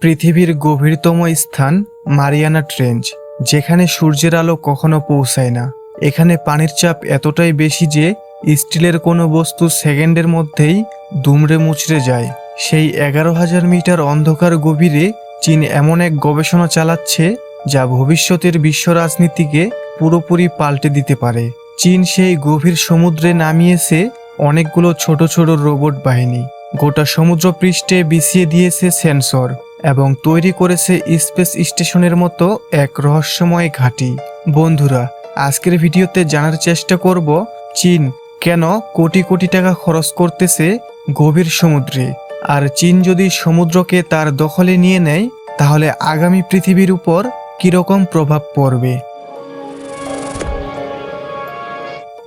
পৃথিবীর গভীরতম স্থান মারিয়ানা ট্রেঞ্চ, যেখানে সূর্যের আলো কখনো পৌঁছায় না। এখানে পানির চাপ এতটাই বেশি যে স্টিলের কোনো বস্তু সেকেন্ডের মধ্যেই দুমড়ে মুচড়ে যায়। সেই এগারো হাজার মিটার অন্ধকার গভীরে চীন এমন এক গবেষণা চালাচ্ছে যা ভবিষ্যতের বিশ্ব রাজনীতিকে পুরোপুরি পাল্টে দিতে পারে। চীন সেই গভীর সমুদ্রে নামিয়েছে অনেকগুলো ছোট ছোট রোবট বাহিনী। গোটা সমুদ্র পৃষ্ঠে বিছিয়ে দিয়েছে সেন্সর। এবং তৈরি করেছে স্পেস স্টেশনের মতো এক রহস্যময় ঘাঁটি। বন্ধুরা, আজকের ভিডিওতে জানার চেষ্টা করব, চীন কেন কোটি কোটি টাকা খরচ করতেছে গভীর সমুদ্রে? আর চীন যদি সমুদ্রকে তার দখলে নিয়ে নেয়, তাহলে আগামী পৃথিবীর উপর কীরকম প্রভাব পড়বে?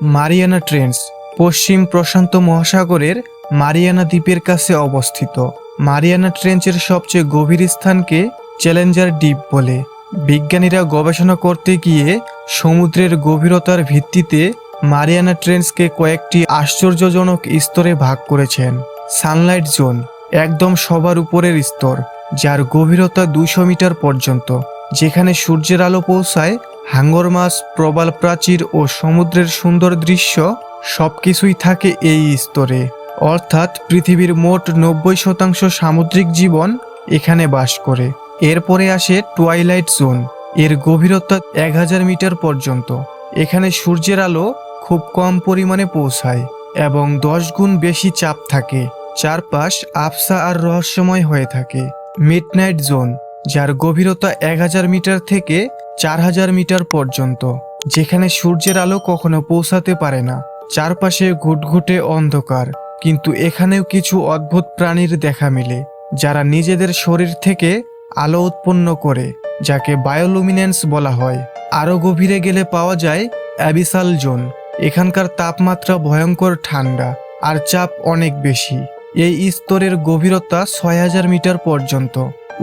মারিয়ানা ট্রেন্স, পশ্চিম প্রশান্ত মহাসাগরের মারিয়ানা দ্বীপের কাছে অবস্থিত। মারিয়ানা ট্রেঞ্চের সবচেয়ে গভীর স্থানকে চ্যালেঞ্জার ডিপ বলে। বিজ্ঞানীরা গবেষণা করতে গিয়ে সমুদ্রের গভীরতার ভিত্তিতে মারিয়ানা ট্রেন্সকে কয়েকটি আশ্চর্যজনক স্তরে ভাগ করেছেন। সানলাইট জোন, একদম সবার উপরের স্তর, যার গভীরতা দুশো মিটার পর্যন্ত, যেখানে সূর্যের আলো পৌঁছায় হাঙ্গর মাছ প্রবাল প্রাচীর ও সমুদ্রের সুন্দর দৃশ্য সবকিছুই থাকে এই স্তরে। অর্থাৎ পৃথিবীর মোট নব্বই শতাংশ সামুদ্রিক জীবন এখানে বাস করে। এরপরে আসে টুয়াইলাইট জোন এর গভীরতা এক হাজার মিটার পর্যন্ত। এখানে সূর্যের আলো খুব কম পরিমাণে পৌঁছায় এবং দশ গুণ বেশি চাপ থাকে। চারপাশ আফসা আর রহস্যময় হয়ে থাকে। মিডনাইট জোন যার গভীরতা এক হাজার মিটার থেকে চার হাজার মিটার পর্যন্ত, যেখানে সূর্যের আলো কখনো পৌঁছাতে পারে না। চারপাশে ঘুটঘুটে অন্ধকার। কিন্তু এখানেও কিছু অদ্ভুত প্রাণীর দেখা মেলে, যারা নিজেদের শরীর থেকে আলো উৎপন্ন করে, যাকে বায়োলুমিনেন্স বলা হয়। আরও গভীরে গেলে পাওয়া যায় অ্যাবিসাল জোন এখানকার তাপমাত্রা ভয়ঙ্কর ঠান্ডা, আর চাপ অনেক বেশি। এই স্তরের গভীরতা ছয় হাজার মিটার পর্যন্ত।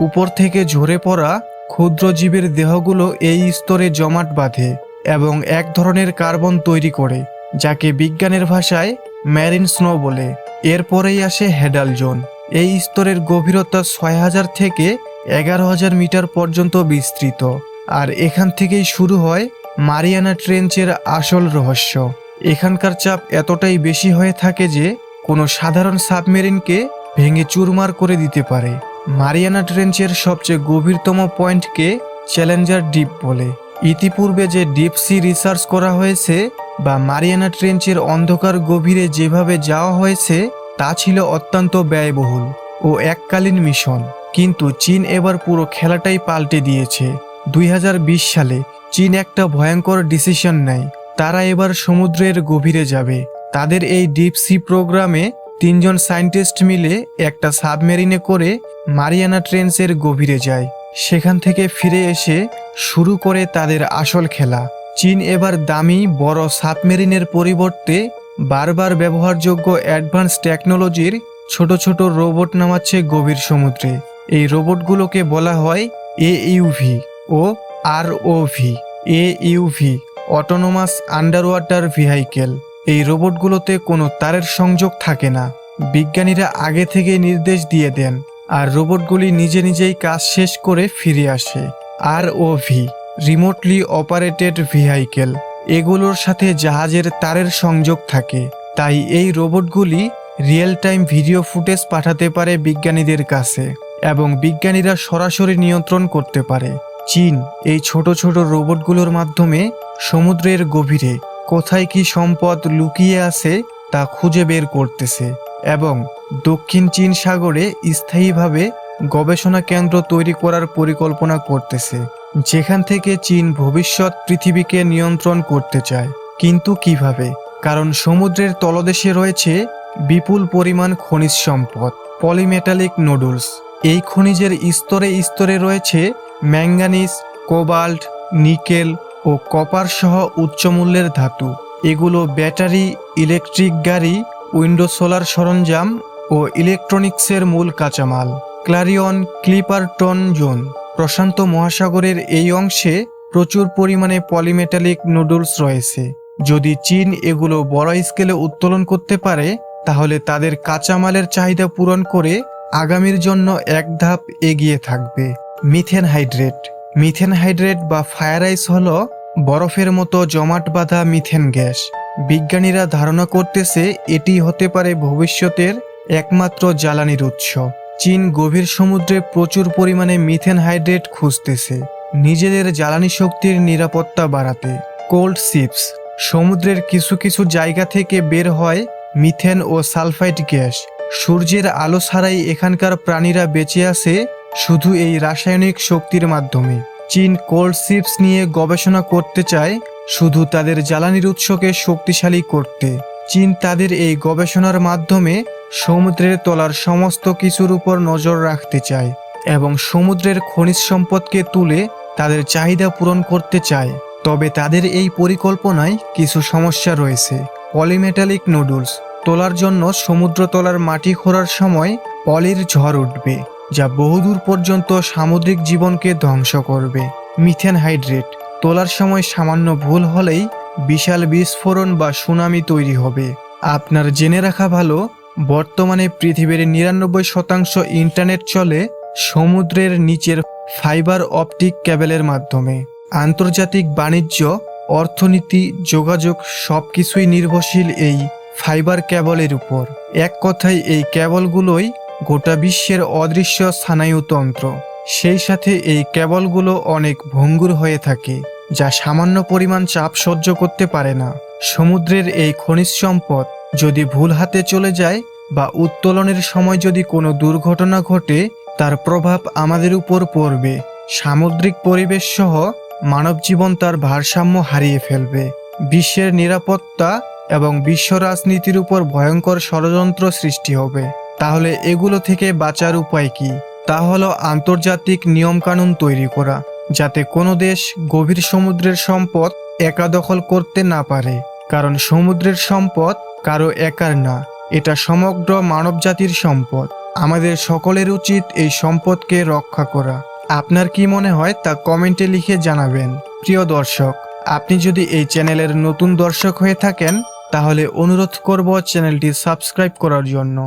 উপর থেকে ঝরে পড়া ক্ষুদ্র জীবের দেহগুলো এই স্তরে জমাট বাঁধে এবং এক ধরনের কার্বন তৈরি করে, যাকে বিজ্ঞানের ভাষায় ম্যারিন স্নো বলে। এরপরেই আসে হেডাল জোন। এই স্তরের গভীরতা ছয় হাজার থেকে এগারো হাজার মিটার পর্যন্ত বিস্তৃত। আর এখান থেকেই শুরু হয় মারিয়ানা ট্রেঞ্চের আসল রহস্য। এখানকার চাপ এতটাই বেশি হয়ে থাকে যে কোনো সাধারণ সাবমেরিনকে ভেঙে চুরমার করে দিতে পারে। মারিয়ানা ট্রেঞ্চের সবচেয়ে গভীরতম পয়েন্টকে চ্যালেঞ্জার ডিপ বলে। ইতিপূর্বে যে ডিপ সি রিসার্চ করা হয়েছে বা মারিয়ানা ট্রেঞ্চের অন্ধকার গভীরে যেভাবে যাওয়া হয়েছে, তা ছিল অত্যন্ত ব্যয়বহুল ও এককালীন মিশন। কিন্তু চীন এবার পুরো খেলাটাই পাল্টে দিয়েছে। দুই হাজার বিশ সালে চীন একটা ভয়ঙ্কর ডিসিশন নেয়। তারা এবার সমুদ্রের গভীরে যাবে। তাদের এই ডিপ সি প্রোগ্রামে তিনজন সায়েন্টিস্ট মিলে একটা সাবমেরিনে করে মারিয়ানা ট্রেন্সের গভীরে যায়। সেখান থেকে ফিরে এসে শুরু করে তাদের আসল খেলা। চীন এবার দামি, বড় সাবমেরিনের পরিবর্তে বারবার ব্যবহারযোগ্য অ্যাডভান্স টেকনোলজির ছোট ছোট রোবট নামাচ্ছে গভীর সমুদ্রে। এই রোবটগুলোকে বলা হয় A UV O R V. A UV autonomous underwater vehicle এই রোবটগুলোতে কোনো তারের সংযোগ থাকে না। বিজ্ঞানীরা আগে থেকে নির্দেশ দিয়ে দেন, আর রোবটগুলি নিজে নিজেই কাজ শেষ করে ফিরে আসে। R V remotely operated vehicle এগুলোর সাথে জাহাজের তারের সংযোগ থাকে। তাই এই রোবটগুলি রিয়েল টাইম ভিডিও ফুটেজ পাঠাতে পারে বিজ্ঞানীদের কাছে এবং বিজ্ঞানীরা সরাসরি নিয়ন্ত্রণ করতে পারে। চীন, এই ছোট ছোট রোবটগুলোর মাধ্যমে সমুদ্রের গভীরে কোথায় কি সম্পদ লুকিয়ে আছে তা খুঁজে বের করতেছে এবং দক্ষিণ চীন সাগরে স্থায়ীভাবে গবেষণা কেন্দ্র তৈরি করার পরিকল্পনা করতেছে। যেখান থেকে চীন ভবিষ্যৎ পৃথিবীকে নিয়ন্ত্রণ করতে চায়। কিন্তু কীভাবে? কারণ সমুদ্রের তলদেশে রয়েছে বিপুল পরিমাণ খনিজ সম্পদ, পলিমেটালিক নুডলস। এই খনিজের স্তরে স্তরে রয়েছে ম্যাঙ্গানিজ কোবাল্ট, নিকেল ও কপার সহ উচ্চমূল্যের ধাতু। এগুলো ব্যাটারি, ইলেকট্রিক গাড়ি, উইন্ডো সোলার সরঞ্জাম ও ইলেকট্রনিক্সের মূল কাঁচামাল। ক্লারিয়ন ক্লিপারটন জোন প্রশান্ত মহাসাগরের এই অংশে প্রচুর পরিমাণে পলিমেটালিক নুডলস রয়েছে। যদি চীন এগুলো বড় স্কেলে উত্তোলন করতে পারে, তাহলে তাদের কাঁচামালের চাহিদা পূরণ করে আগামীর জন্য এক ধাপ এগিয়ে থাকবে। Methane hydrate. মিথেন হাইড্রেট বা ফায়ার আইস হল বরফের মতো জমাট বাঁধা মিথেন গ্যাস। বিজ্ঞানীরা ধারণা করতেছে এটি হতে পারে ভবিষ্যতের একমাত্র জ্বালানির উৎস। চীন গভীর সমুদ্রে প্রচুর পরিমাণে মিথেন হাইড্রেট খুঁজতেছে, নিজেদের জ্বালানি শক্তির নিরাপত্তা বাড়াতে। কোল্ড শিপস সমুদ্রের কিছু কিছু জায়গা থেকে বের হয় মিথেন ও সালফাইড গ্যাস। সূর্যের আলো ছাড়াই এখানকার প্রাণীরা বেঁচে আছে শুধু এই রাসায়নিক শক্তির মাধ্যমে। চীন কোল্ড শিপস নিয়ে গবেষণা করতে চায় শুধু তাদের জ্বালানির উৎসকে শক্তিশালী করতে। চীন তাদের এই গবেষণার মাধ্যমে সমুদ্রের তলার সমস্ত কিছুর উপর নজর রাখতে চায় এবং সমুদ্রের খনিজ সম্পদকে তুলে তাদের চাহিদা পূরণ করতে চায়। তবে তাদের এই পরিকল্পনায় কিছু সমস্যা রয়েছে। পলিমেটালিক নুডলস তোলার জন্য সমুদ্র তলার মাটি খোঁড়ার সময় পলির ঝড় উঠবে, যা বহুদূর পর্যন্ত সামুদ্রিক জীবনকে ধ্বংস করবে। মিথেন হাইড্রেট তোলার সময় সামান্য ভুল হলেই বিশাল বিস্ফোরণ বা সুনামি তৈরি হবে। আপনার জেনে রাখা ভালো বর্তমানে পৃথিবীর নিরানব্বই শতাংশ ইন্টারনেট চলে সমুদ্রের নিচের ফাইবার অপটিক ক্যাবেলের মাধ্যমে। আন্তর্জাতিক বাণিজ্য, অর্থনীতি, যোগাযোগ সবকিছুই নির্ভরশীল এই ফাইবার ক্যাবলের উপর। এক কথায় এই ক্যাবলগুলোই গোটা বিশ্বের অদৃশ্য স্থানায়ুতন্ত্র সেই সাথে এই ক্যাবলগুলো অনেক ভঙ্গুর হয়ে থাকে, যা সামান্য পরিমাণ চাপ সহ্য করতে পারে না। সমুদ্রের এই খনিজ সম্পদ যদি ভুল হাতে চলে যায় বা উত্তোলনের সময় যদি কোনো দুর্ঘটনা ঘটে, তার প্রভাব আমাদের উপর পড়বে। সামুদ্রিক পরিবেশ সহ মানব জীবন তার ভারসাম্য হারিয়ে ফেলবে। বিশ্বের নিরাপত্তা এবং বিশ্ব রাজনীতির উপর ভয়ঙ্কর ষড়যন্ত্র সৃষ্টি হবে। তাহলে এগুলো থেকে বাঁচার উপায় কি? তা হলো আন্তর্জাতিক নিয়মকানুন তৈরি করা, যাতে কোনো দেশ গভীর সমুদ্রের সম্পদ একা দখল করতে না পারে। কারণ সমুদ্রের সম্পদ কারও একার না। এটা সমগ্র মানবজাতির সম্পদ। আমাদের সকলের উচিত এই সম্পদকে রক্ষা করা। আপনার কি মনে হয় তা কমেন্টে লিখে জানাবেন। প্রিয় দর্শক, আপনি যদি এই চ্যানেলের নতুন দর্শক হয়ে থাকেন, তাহলে অনুরোধ করব চ্যানেলটি সাবস্ক্রাইব করার জন্য।